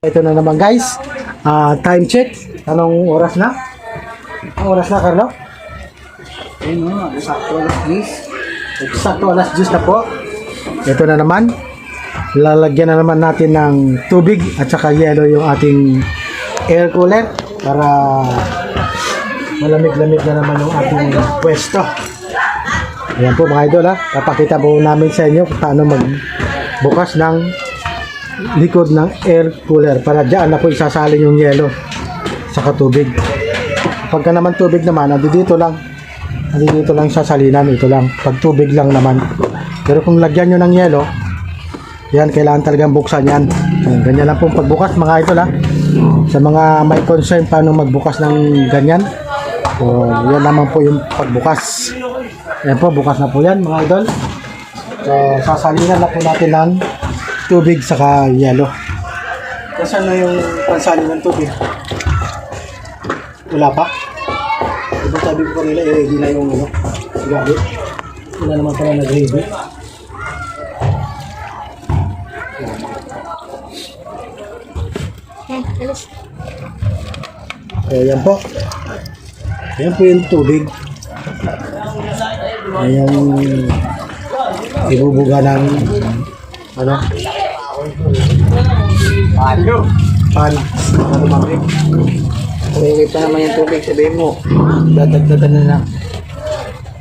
Ito na naman guys. Ah, time check. Anong oras na? Ang oras na, Carlo? Ayun o, sakto alas 10. Eksakto alas 10 na po. Ito na naman. Lalagyan na naman natin ng tubig at saka yelo yung ating air cooler para malamig-lamig na naman yung ating pwesto. Ayan po mga idol ha. Papakita po namin sa inyo kung paano magbukas ng likod ng air cooler para dyan na po isasalin yung yelo sa tubig. Pagka naman tubig naman, andi dito lang. Andi dito lang sa salinan, ito lang. Pag tubig lang naman. Pero kung lagyan nyo ng yelo, yan, kailangan talagang buksan yan. Ganyan lang pong pagbukas mga idol ha. Sa mga may concern paano magbukas ng ganyan. So, yan naman po yung pagbukas. Ayan po, bukas na po yan mga idol. So, sasalinan na po natin ng tubig saka yelo. Nasaan na yung pansalin ng tubig? Wala pa? Diba sabi ko kanila, i-ready na yung ano, gabi. Wala naman pala nag-ready. Ayan po. Ayan po yung tubig. Ayan ibubuga ng ano? Paano? Pan. Ano mami? Uwi pa naman yung tubig, sabihin mo. Dadagdagan na lang.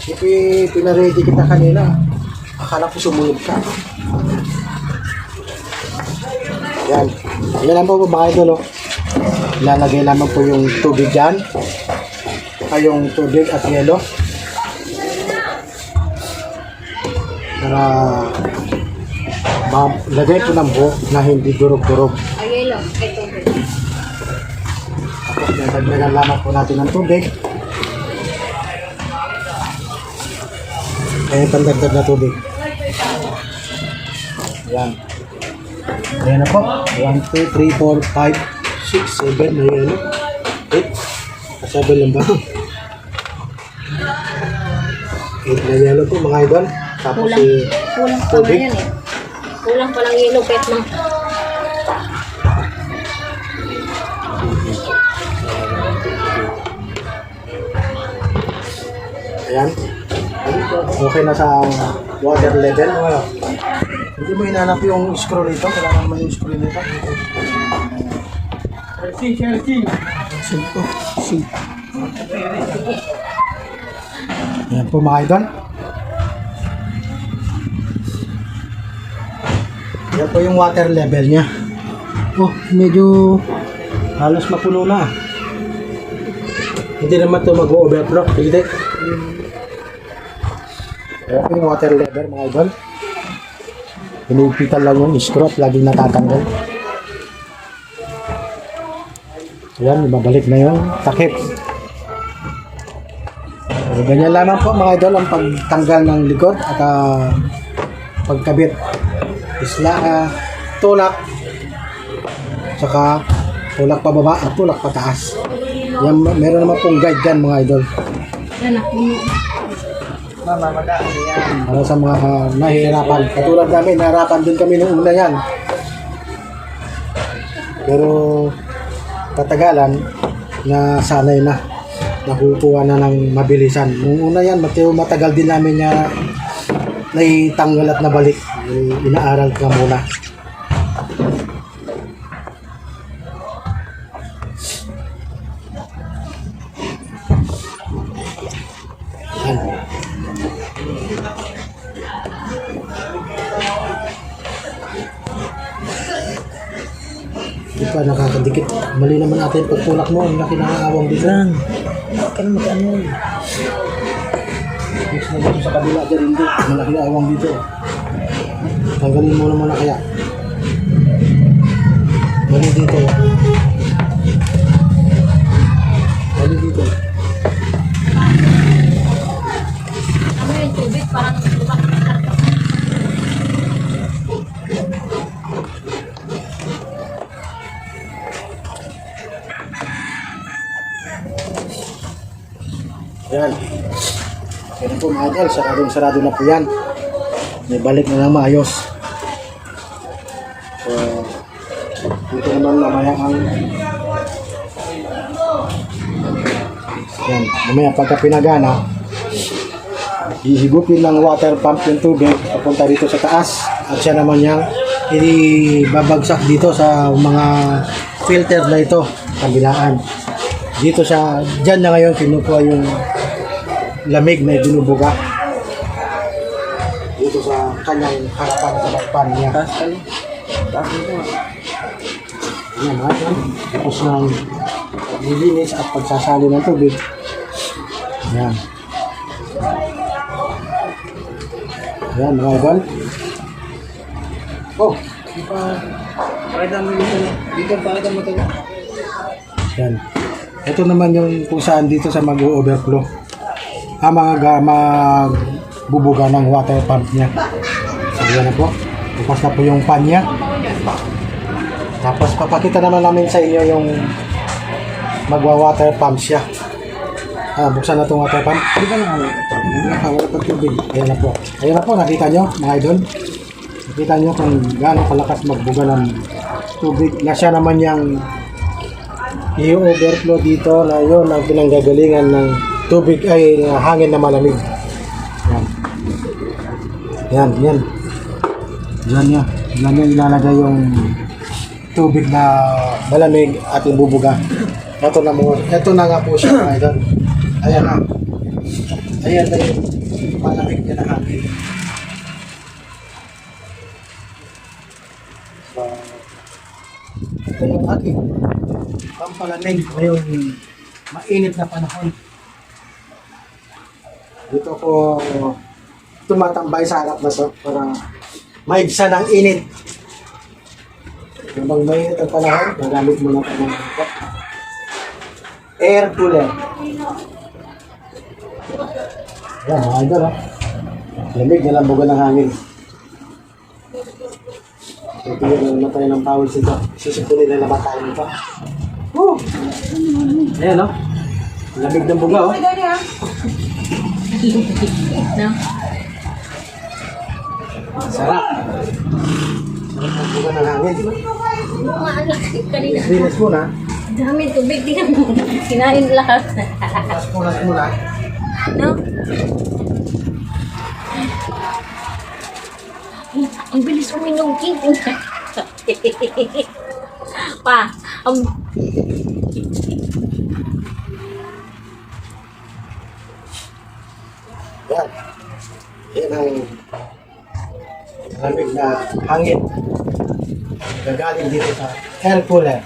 Ipi, pinaready kita kanina. Akala ko sumunod ka. Yan. Yan lang po mga idol. Oh. Lalagay lamang po yung tubig dyan. Ay yung tubig at yelo. Para lagay po ng buhok na hindi durog-durog. Ayun lang, ito. Tapos dadagdagan lamang po natin ng tubig. Eh, pandagdag na tubig. Yan. Ayan na po. 1, 2, 3, 4, 5, 6, 7, na yun. 8. 7 lang ba? 8 na yellow po mga idol. Tapos Kulang. si Kulang pa Tubig? yan eh. Kulang pa lang yellow pet mo. Ayan. Okay na sa water level. Hindi mo hinanap yung screw nito. Kailangan naman yung screw nito. Simple. Simple. Ayan po mga idol. Yan po yung water level niya. Oh, medyo halos mapuno na. Hindi naman ito mag-overflow. Hindi. Ayan po yung water level mga idol. Pinipitan lang yung screw at laging natatanggal. Ayan, ibabalik na yung takip. So, ganyan lamang po mga idol ang pagtanggal ng likod at ah, pagkabit. Isla, ah, tulak, saka tulak pababa at tulak pataas. Yan, meron naman pong guide dyan mga idol. Para sa mga ah, nahihirapan. Katulad namin, nahirapan din kami nung una yan. Pero katagalan na sanay na. Nakukuha na ng mabilisan. Nung una yan, matagal din namin na naitanggal at nabalik. Inaaral ka muna. Hindi pa nakakadikit. Mali naman natin pagtulak mo. Ang laki nakaawang dito. Lang. Kaya mag-ano. Mix na dito sa kabila dyan. Hindi. Malaki na awang dito. Tanggalin mo naman na kaya. Mali dito. Mali dito. Ano yung tubig? Parang. Yan. Yan po mga idol. Saradong sarado na po yan. May balik na lang maayos. So, dito na naman mamaya ang yan, mamaya pagka pinagana hihigupin ng water pump yung tubig papunta dito sa taas. At siya naman yung ibabagsak dito sa mga filter na ito kabilaan. Dito sa dyan na ngayon kinukuha yung lamig na binubuga. Dito sa kanyang harapan sa harapan niya Ayan, mga yan. Tapos ng paglilinis at pagsasali ng tubig. Ayan. Ayan, mga idol. Oh, Di pa. Pakita mo dito. Dito, pakita mo ito. Ayan. Ito naman yung kung saan dito sa mag-overflow. Ah, mga ga- magbubuga ng water pump niya. So, yan na po. Bukas na po yung pan niya. Tapos papakita naman namin sa inyo yung magwa-water pump siya. Ah, buksan na itong water pump. Di ba na Hindi na wala pag tubig. Ayan na po. Ayan na po, nakita nyo, mga idol. Nakita nyo kung gaano kalakas magbuga ng tubig na siya naman yung i-overflow dito na yun ang pinanggagalingan ng tubig ay uh, hangin na malamig. Yan. Yan, yan. Yan yan. Yan yan ilalagay yung tubig na malamig at ibubuga. Ito na mo. Ito na nga po siya mga idol. Ayan na. Ayan na yung malamig niya na hangin. So, ito yung ating pampalamig ngayong mainit na panahon. Dito ko tumatambay sa harap na to para maigsa ng init. Habang mainit ang panahon, magamit mo na ng air cooler. Yan, mga idol ha. Lamig na lambugan ng hangin. Ito yung namatay ng towels ito. Sisipunin na naman tayo nito. Woo! Ayan, no? Lamig ng buga, oh. No? Sarap. Sarap ng buga ng hangin. Linis muna. Dami tubig din mo. Kinain lahat. Tapos punas muna. no? Ang bilis uminom, King. pa, ang Yan. Yan ang lamig na hangin. Gagaling dito sa air cooler.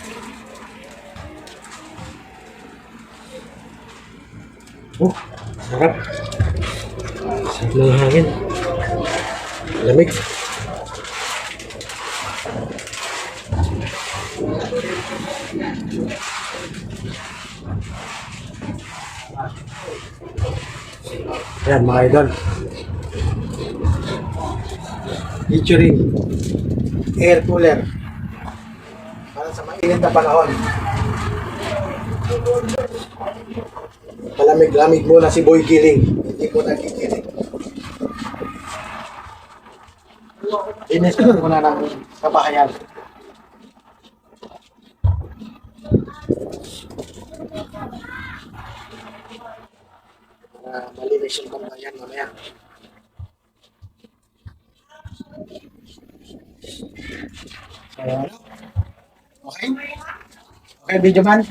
Oh, sarap. Sarap ng hangin. Lamig. Yan mga idol. Featuring air cooler. Para sa mainit na panahon. Palamig-lamig muna si Boy Giling. Hindi po nagkikiling. Inis ko muna ng kabahayan. Para malinis yung kabahayan mamaya. So, ano? Okay? Okay, video man?